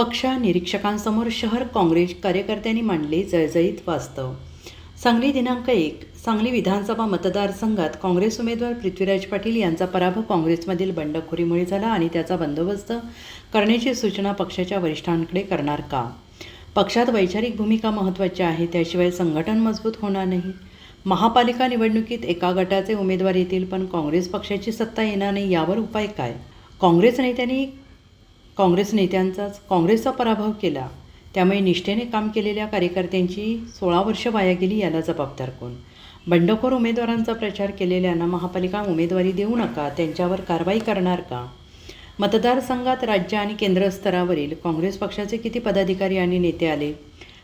पक्ष निरीक्षकांसमोर शहर काँग्रेस कार्यकर्त्यांनी मांडले जळजळीत वास्तव. सांगली दिनांक एक सांगली विधानसभा मतदारसंघात काँग्रेस उमेदवार पृथ्वीराज पाटील यांचा पराभव काँग्रेसमधील बंडखोरीमुळे झाला आणि त्याचा बंदोबस्त करण्याची सूचना पक्षाच्या वरिष्ठांकडे करणार का? पक्षात वैचारिक भूमिका महत्त्वाची आहे त्याशिवाय संघटन मजबूत होणार नाही. महापालिका निवडणुकीत एका गटाचे उमेदवार येतील पण काँग्रेस पक्षाची सत्ता येणार नाही यावर उपाय काय? काँग्रेस नेत्यांनी काँग्रेस नेत्यांचाच काँग्रेसचा पराभव केला. त्यामुळे निष्ठेने काम केलेल्या कार्यकर्त्यांची सोळा वर्ष वाया गेली याला जबाबदार कोण? बंडखोर उमेदवारांचा प्रचार केलेल्यांना महापालिका उमेदवारी देऊ नका त्यांच्यावर कारवाई करणार का? मतदारसंघात राज्य आणि केंद्र स्तरावरील काँग्रेस पक्षाचे किती पदाधिकारी आणि नेते आले?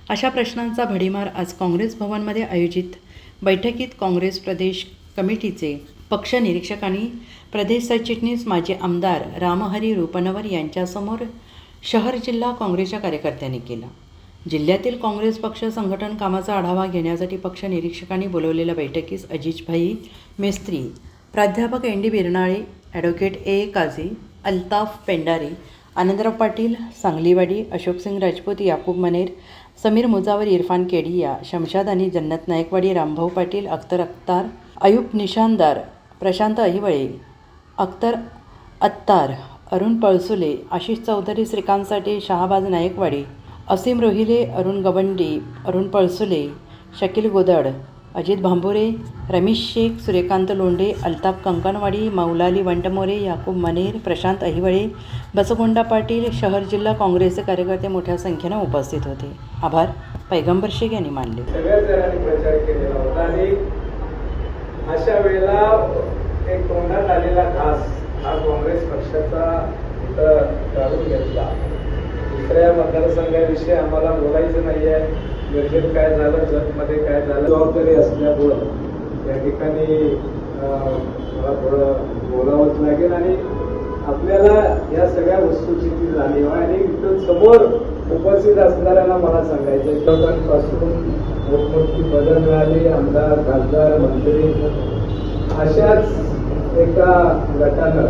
अशा प्रश्नांचा भडीमार आज काँग्रेस भवनमध्ये आयोजित बैठकीत काँग्रेस प्रदेश कमिटीचे पक्ष निरीक्षक आणि प्रदेश सरचिटणीस माजी आमदार रामहरी रूपनवर यांच्यासमोर शहर जिल्हा काँग्रेसच्या कार्यकर्त्यांनी केला. जिल्ह्यातील काँग्रेस पक्ष संघटन कामाचा आढावा घेण्यासाठी पक्ष निरीक्षकांनी बोलवलेल्या बैठकीस अजिजभाई मेस्त्री प्राध्यापक N D Birnale advocate A Kazi Altaf Pendare Anandrao Patil Sangliwadi Ashoksing Rajput Yakub Maner Sameer Mujawar Irfan Kedia Shamshad आणि जन्नत नायकवाडी रामभाऊ पाटील अख्तर अख्तार अयूब निशानदार प्रशांत अहिवळे अख्तर अत्तार अरुण पळसुले आशिष चौधरी श्रीकांतसाठी शहाबाज नायकवाडी असीम रोहिले अरुण गवंडी अरुण पळसुले शकील गोदड अजित भांबुरे रमेश शेख सूर्यकांत लोंढे अल्ताफ कंकणवाडी मौलाली वंटमोरे याकूब मनेर प्रशांत अहिवळे बसगोंडा पाटील शहर जिल्हा काँग्रेसचे कार्यकर्ते मोठ्या संख्येनं उपस्थित होते. आभार. पैगंबर शेख यांनी मानले. अशा वेळेला तोंडात घास हा काँग्रेस पक्षाचा इथं काढून घेतला. दुसऱ्या मतदारसंघाविषयी आम्हाला बोलायचं नाहीये. निर्जन काय झालं जगमध्ये काय झालं? जबाबदारी असल्यामुळं या ठिकाणी मला थोडं बोलावंच लागेल आणि आपल्याला या सगळ्या वस्तूची ती जाणीव आहे आणि इथं समोर उपस्थित असणाऱ्यांना मला सांगायचं आहे, मोठमोठी पदं मिळाली आमदार खासदार मंत्री अशाच एका गटानं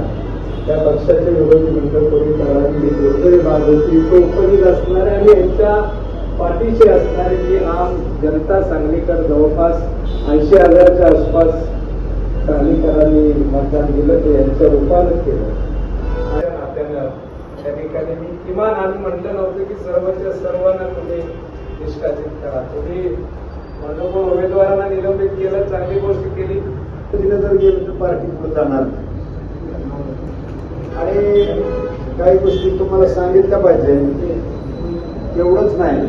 त्या पक्षाचे विरोधी मंडळ करावी ही दुर्दैवी बाब होती तो असणारे आणि यांच्या पाठीशी असणारी जी आम जनता सांगलीकर जवळपास ऐंशी हजारच्या आसपास सांगलीकरांनी मतदान दिलं ते यांच्या रूपानं केलं. नात्यानं त्या ठिकाणी मी किमान आम्ही म्हटलं नव्हतं की सर्वच्या सर्वांना तुम्ही निष्कासित करा. तुम्ही मनोबळ उमेदवारांना निलंबित केलं चांगली गोष्ट केली तिने जर गेलं तर पार्टी पुढे जाणार आणि काही गोष्टी तुम्हाला सांगितल्या पाहिजे एवढंच नाही.